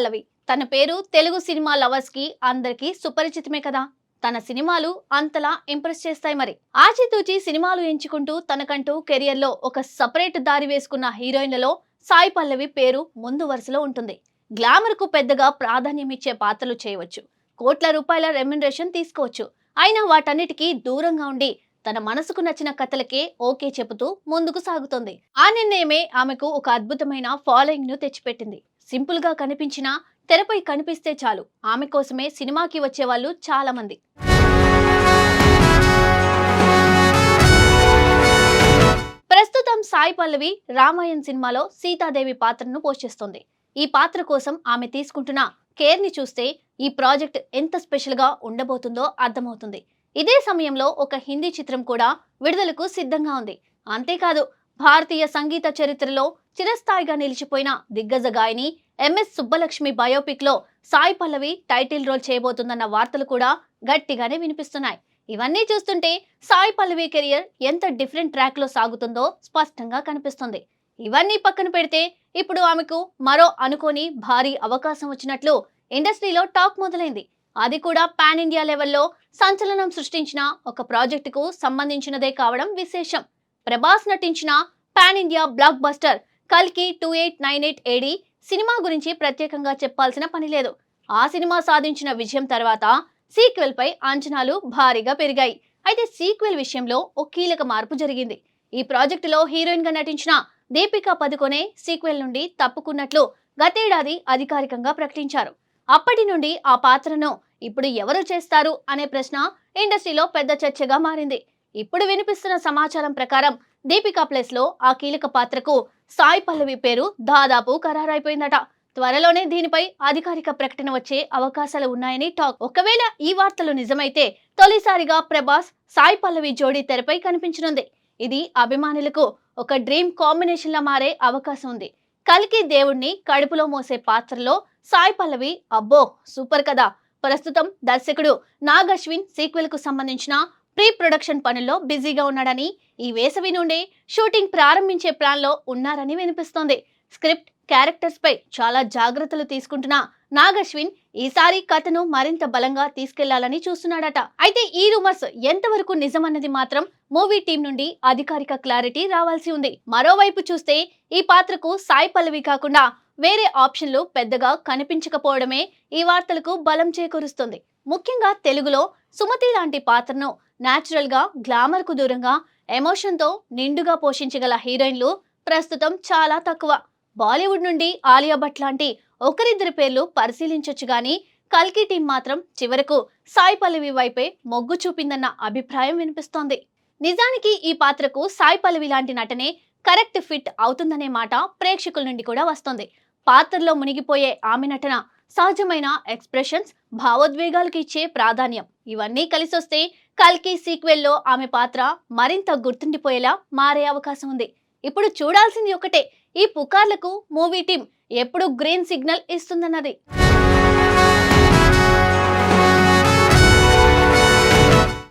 పల్లవి తన పేరు తెలుగు సినిమా లవర్స్కి అందరికీ సుపరిచితమే కదా. తన సినిమాలు అంతలా ఇంప్రెస్ చేస్తాయి మరి. ఆచితూచి సినిమాలు ఎంచుకుంటూ తనకంటూ కెరియర్లో ఒక సపరేట్ దారి వేసుకున్న హీరోయిన్లలో సాయి పల్లవి పేరు ముందు వరుసలో ఉంటుంది. గ్లామర్కు పెద్దగా ప్రాధాన్యం ఇచ్చే పాత్రలు చేయవచ్చు. కోట్ల రూపాయల రెమ్యునరేషన్ తీసుకోవచ్చు. అయినా వాటన్నిటికీ దూరంగా ఉండి తన మనసుకు నచ్చిన కథలకే ఓకే చెబుతూ ముందుకు సాగుతోంది. ఆ నిర్ణయమే ఆమెకు ఒక అద్భుతమైన ఫాలోయింగ్ను తెచ్చిపెట్టింది. సింపుల్గా కనిపించినా తెరపై కనిపిస్తే చాలు. ఆమె కోసమే సినిమాకి వచ్చేవాళ్ళు చాలామంది. ప్రస్తుతం సాయి పల్లవి రామాయణ్ సినిమాలో సీతాదేవి పాత్రను పోషిస్తుంది ఈ పాత్ర కోసం ఆమె తీసుకుంటున్న కేర్ని చూస్తే ఈ ప్రాజెక్ట్ ఎంత స్పెషల్గా ఉండబోతుందో అర్థమవుతుంది. ఇదే సమయంలో ఒక హిందీ చిత్రం కూడా విడుదలకు సిద్ధంగా ఉంది. అంతేకాదు భారతీయ సంగీత చరిత్రలో చిరస్థాయిగా నిలిచిపోయిన దిగ్గజ గాయని ఎంఎస్ సుబ్బలక్ష్మి బయోపిక్లో సాయి పల్లవి టైటిల్ రోల్ చేయబోతుందన్న వార్తలు కూడా గట్టిగానే వినిపిస్తున్నాయి. ఇవన్నీ చూస్తుంటే సాయి పల్లవి కెరియర్ ఎంత డిఫరెంట్ ట్రాక్లో సాగుతుందో స్పష్టంగా కనిపిస్తుంది. ఇవన్నీ పక్కన పెడితే ఇప్పుడు ఆమెకు మరో అనుకోని భారీ అవకాశం వచ్చినట్లు ఇండస్ట్రీలో టాక్ మొదలైంది. అది కూడా పాన్ ఇండియా లెవెల్లో సంచలనం సృష్టించిన ఒక ప్రాజెక్టుకు సంబంధించినదే కావడం విశేషం. ప్రభాస్ నటించిన పాన్ ఇండియా బ్లాక్ బస్టర్ కల్కి two eight nine eight AD cinema గురించి ప్రత్యేకంగా చెప్పాల్సిన పని లేదు. ఆ సినిమా సాధించిన విజయం తర్వాత సీక్వెల్ పై అంచనాలు భారీగా పెరిగాయి. అయితే సీక్వెల్ విషయంలో ఓ కీలక మార్పు జరిగింది. ఈ ప్రాజెక్టులో హీరోయిన్గా నటించిన దీపికా పదుకొనే సీక్వెల్ నుండి తప్పుకున్నట్లు గతేడాది అధికారికంగా ప్రకటించారు. అప్పటి నుండి ఆ పాత్రను ఇప్పుడు ఎవరు చేస్తారు అనే ప్రశ్న ఇండస్ట్రీలో పెద్ద చర్చగా మారింది. ఇప్పుడు వినిపిస్తున్న సమాచారం ప్రకారం దీపికా ప్లేస్లో ఆ కీలక పాత్రకు సాయి పల్లవి పేరు దాదాపు ఖరారైపోయిందట. త్వరలోనే దీనిపై అధికారిక ప్రకటన వచ్చే అవకాశాలు ఉన్నాయని టాక్. ఒకవేళ ఈ వార్తలు నిజమైతే తొలిసారిగా ప్రభాస్ సాయి పల్లవి జోడీ తెరపై కనిపించనుంది. ఇది అభిమానులకు ఒక డ్రీమ్ కాంబినేషన్ లా మారే అవకాశం ఉంది. కలికి దేవుణ్ణి కడుపులో మోసే పాత్రలో సాయి పల్లవి అబ్బో సూపర్ కదా! ప్రస్తుతం దర్శకుడు నాగ్ అశ్విన్ సీక్వెల్కు సంబంధించిన ప్రీ ప్రొడక్షన్ పనుల్లో బిజీగా ఉన్నాడని ఈ వేసవి నుండే షూటింగ్ ప్రారంభించే ప్లాన్లో ఉన్నారని వినిపిస్తోంది. స్క్రిప్ట్ క్యారెక్టర్స్ పై చాలా జాగ్రత్తలు తీసుకుంటున్న నాగశ్విన్ ఈసారి కథను మరింత బలంగా తీసుకెళ్ళాలని చూస్తున్నాడట. అయితే ఈ రూమర్స్ ఎంతవరకు నిజమన్నది మాత్రం మూవీ టీం నుండి అధికారిక క్లారిటీ రావాల్సి ఉంది. మరోవైపు చూస్తే ఈ పాత్రకు సాయి పల్లవి కాకుండా వేరే ఆప్షన్లు పెద్దగా కనిపించకపోవడమే ఈ వార్తలకు బలం చేకూరుస్తుంది. ముఖ్యంగా తెలుగులో సుమతి లాంటి పాత్రను న్యాచురల్గా గ్లామర్కు దూరంగా ఎమోషన్తో నిండుగా పోషించగల హీరోయిన్లు ప్రస్తుతం చాలా తక్కువ. బాలీవుడ్ నుండి ఆలియా భట్ లాంటి ఒకరిద్దరి పేర్లు పరిశీలించొచ్చు కానీ కల్కి టీం మాత్రం చివరకు సాయి పల్లవి వైపే మొగ్గు చూపిందన్న అభిప్రాయం వినిపిస్తోంది. నిజానికి ఈ పాత్రకు సాయి పల్లవి లాంటి నటనే కరెక్ట్ ఫిట్ అవుతుందనే మాట ప్రేక్షకుల నుండి కూడా వస్తోంది. పాత్రలో మునిగిపోయే ఆమె నటన సహజమైన ఎక్స్ప్రెషన్స్ భావోద్వేగాలకు ఇచ్చే ప్రాధాన్యం. ఇవన్నీ కలిసొస్తే కల్కి సీక్వెల్లో ఆమె పాత్ర మరింత గుర్తుండిపోయేలా మారే అవకాశం ఉంది ఇప్పుడు చూడాల్సింది ఒకటే ఈ పుకార్లకు మూవీ టీం ఎప్పుడు గ్రీన్ సిగ్నల్ ఇస్తుందన్నది.